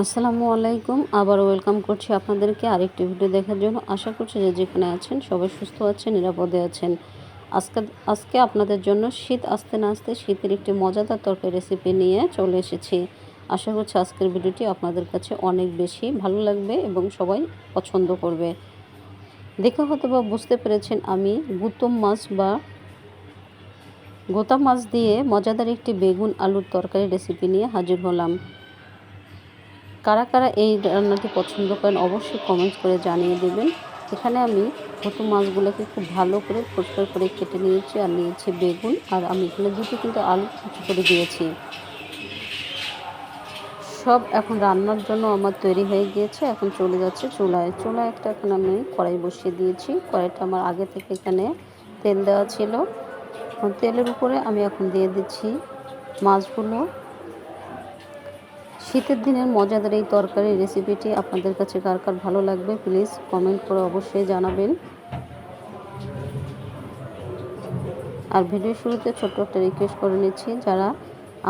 আসসালামু আলাইকুম। আবার ওয়েলকাম করছি আপনাদেরকে আরেকটি ভিডিও দেখার জন্য। আশা করছি যে যেখানে আছেন সবাই সুস্থ আছেন, নিরাপদে আছেন। আজকে আজকে আপনাদের জন্য শীত আসতে না আসতে শীতের একটি মজাদার তরকারি রেসিপি নিয়ে চলে এসেছি। আশা করছি আজকের ভিডিওটি আপনাদের কাছে অনেক বেশি ভালো লাগবে এবং সবাই পছন্দ করবে। দেখে হয়তো বা বুঝতে পেরেছেন আমি গুতম মাছ বা গোতা মাছ দিয়ে মজাদার একটি বেগুন আলুর তরকারি রেসিপি নিয়ে হাজির হলাম। কারা কারা এই রান্নাটি পছন্দ করেন অবশ্যই কমেন্টস করে জানিয়ে দেবেন। এখানে আমি ছোটো মাছগুলোকে খুব ভালো করে পরিষ্কার করে কেটে নিয়েছি আর নিয়েছি বেগুন। আর আমি এখানে দুটো কিন্তু আলু কুচি করে দিয়েছি। সব এখন রান্নার জন্য আমার তৈরি হয়ে গিয়েছে, এখন চলে যাচ্ছে চুলায়। চুলায় একটা এখন আমি কড়াই বসিয়ে দিয়েছি। কড়াইটা আমার আগে থেকে এখানে তেল দেওয়া ছিল। তেলের উপরে আমি এখন দিয়ে দিচ্ছি মাছগুলো। শীতের দিনের মজাদার এই তরকারি রেসিপিটি আপনাদের কাছে কার কার ভালো লাগবে প্লিজ কমেন্ট করে অবশ্যই জানাবেন। আর ভিডিও শুরুতে ছোট্ট একটা রিকোয়েস্ট করে নিচ্ছি, যারা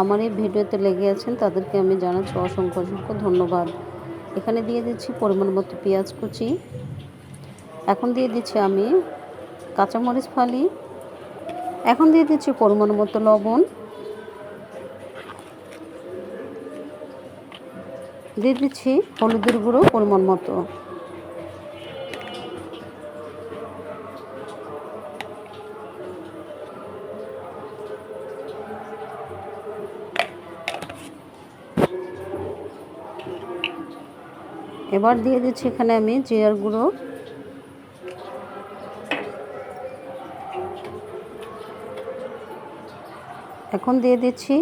আমার এই ভিডিওতে লেগে আছেন তাদেরকে আমি জানাচ্ছি অসংখ্য অসংখ্য ধন্যবাদ। এখানে দিয়ে দিচ্ছি পরিমাণ মতো পেঁয়াজ কুচি। এখন দিয়ে দিচ্ছি আমি কাঁচামরিচ ফালি। এখন দিয়ে দিচ্ছি পরিমাণ মতো লবণ। দিয়ে দিচ্ছি হলুদের গুঁড়ো পরিমাণ মতো। এবার দিয়ে দিচ্ছি এখানে আমি জিরার গুঁড়ো। এখন দিয়ে দিচ্ছি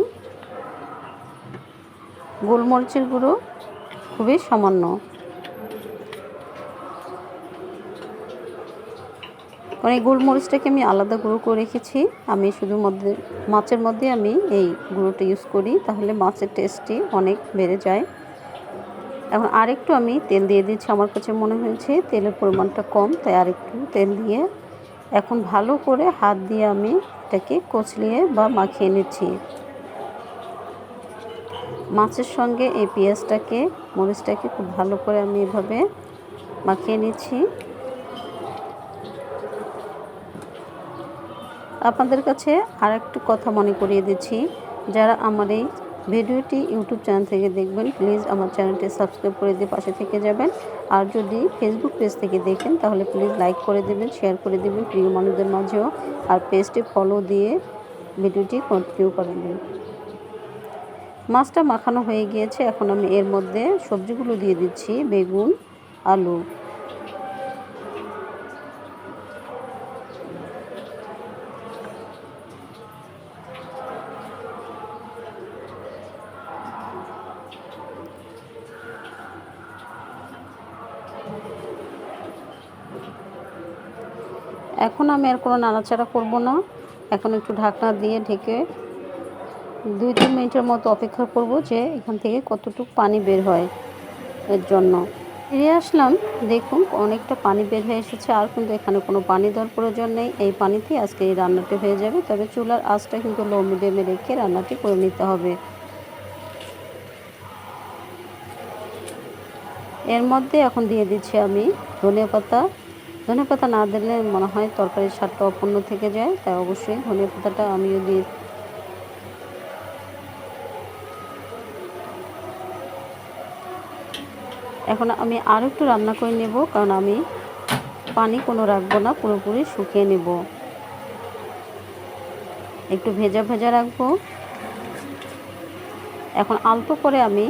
গোলমরিচের গুঁড়ো খুবই সামান্য। কারণ এই গোলমরিচটাকে আমি আলাদা গুঁড়ো করে রেখেছি। আমি শুধু মধ্যে, মাছের মধ্যে আমি এই গুঁড়োটা ইউজ করি, তাহলে মাছের টেস্টটি অনেক বেড়ে যায়। এখন আরেকটু আমি তেল দিয়ে দিচ্ছি। আমার কাছে মনে হয়েছে তেলের পরিমাণটা কম, তাই আরেকটু তেল দিয়ে এখন ভালো করে হাত দিয়ে আমি এটাকে কচলিয়ে বা মাখিয়ে নিচ্ছি। মাছের সঙ্গে এই পেঁয়াজটাকে, মরিচটাকে খুব ভালো করে আমি এভাবে মাখিয়ে নিচ্ছি। আপনাদের কাছে আর একটু কথা মনে করিয়ে দিচ্ছি। যারা আমার এই ভিডিওটি ইউটিউব চ্যানেল থেকে দেখবেন, প্লিজ আমার চ্যানেলটি সাবস্ক্রাইব করে দিয়ে পাশে থেকে যাবেন। আর যদি ফেসবুক পেজ থেকে দেখেন, তাহলে প্লিজ লাইক করে দেবেন, শেয়ার করে দেবেন প্রিয় মানুষদের মাঝেও। আর পেজটি ফলো দিয়ে ভিডিওটি কন্টিনিউ করে দেবেন মাছটা মাখানো হয়ে গিয়েছে। এখন আমি এর মধ্যে সবজিগুলো দিয়ে দিচ্ছি, বেগুন, আলু। এখন আমি আর কোনো নাড়াচাড়া করব না। এখন একটু ঢাকনা দিয়ে ঢেকে দুই তিন মিনিটের মতো অপেক্ষা করব যে এখান থেকে কতটুকু পানি বের হয় এর জন্য। ফিরে আসলাম, দেখুন অনেকটা পানি বের হয়ে এসেছে, আর কিন্তু এখানে কোনো পানি দেওয়ার প্রয়োজন নেই। এই পানিতেই আজকে এই রান্নাটি হয়ে যাবে, তবে চুলার আঁচটা কিন্তু লো মিডিয়ামে রেখে রান্নাটি করে নিতে হবে। এর মধ্যে এখন দিয়ে দিচ্ছি আমি ধনে পাতা। ধনে পাতা না দিলে মনে হয় তরকারির স্বাদটা অপূর্ণ থেকে যায়, তাই অবশ্যই ধনে পাতাটা আমিও দিয়ে এখন আমি আরও একটু রান্না করে নেব, কারণ আমি পানি কোনো রাখব না, পুরোপুরি শুকিয়ে নেব। একটু ভেজা ভেজা রাখব। এখন আলতো করে আমি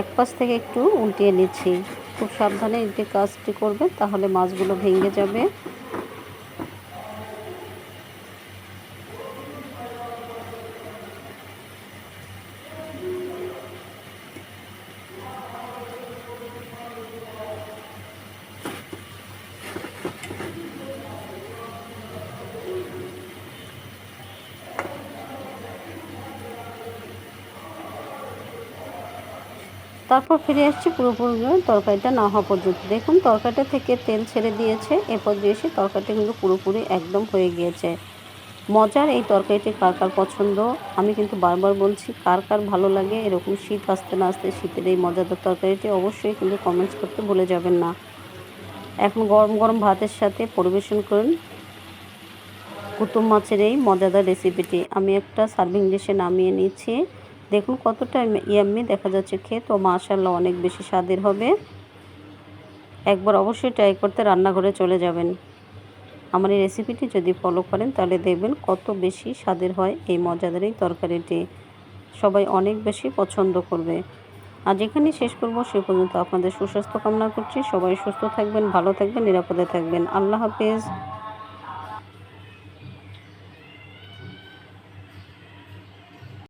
এক পাশ থেকে একটু উল্টিয়ে নিচ্ছি। খুব সাবধানে এটি কাজটি করবে তাহলে মাছগুলো ভেঙে যাবে। তারপর ফিরে আসছি পুরোপুরি তরকারিটা না হওয়া পর্যন্ত। দেখুন, তরকারিটা থেকে তেল ছেড়ে দিয়েছে, এরপর দিয়ে এসে তরকারিটা কিন্তু পুরোপুরি একদম হয়ে গিয়েছে। মজার এই তরকারিটি কার কার পছন্দ? আমি কিন্তু বারবার বলছি, কার কার ভালো লাগে? এরকম শীত আসতে না আসতে শীতের এই মজাদার তরকারিটি অবশ্যই কিন্তু কমেন্টস করতে ভুলে যাবেন না। এখন গরম গরম ভাতের সাথে পরিবেশন করুন। কুতুব মাছের এই মজাদার রেসিপিটি আমি একটা সার্ভিং ডিশে নামিয়ে নিয়েছি দেখুন কতটা ইয়াম্মি দেখা যাচ্ছে। খেয়ে তো মাশাল্লাহ অনেক বেশি স্বাদের হবে। একবার অবশ্যই ট্রাই করতে রান্নাঘরে চলে যাবেন। আমার এই রেসিপিটি যদি ফলো করেন তাহলে দেখবেন কত বেশি স্বাদের হয় এই মজাদার এই তরকারিটি। সবাই অনেক বেশি পছন্দ করবে। আজ এখানেই শেষ করব। সে পর্যন্ত আপনাদের সুস্বাস্থ্য কামনা করছি। সবাই সুস্থ থাকবেন, ভালো থাকবেন, নিরাপদে থাকবেন। আল্লাহ হাফেজ।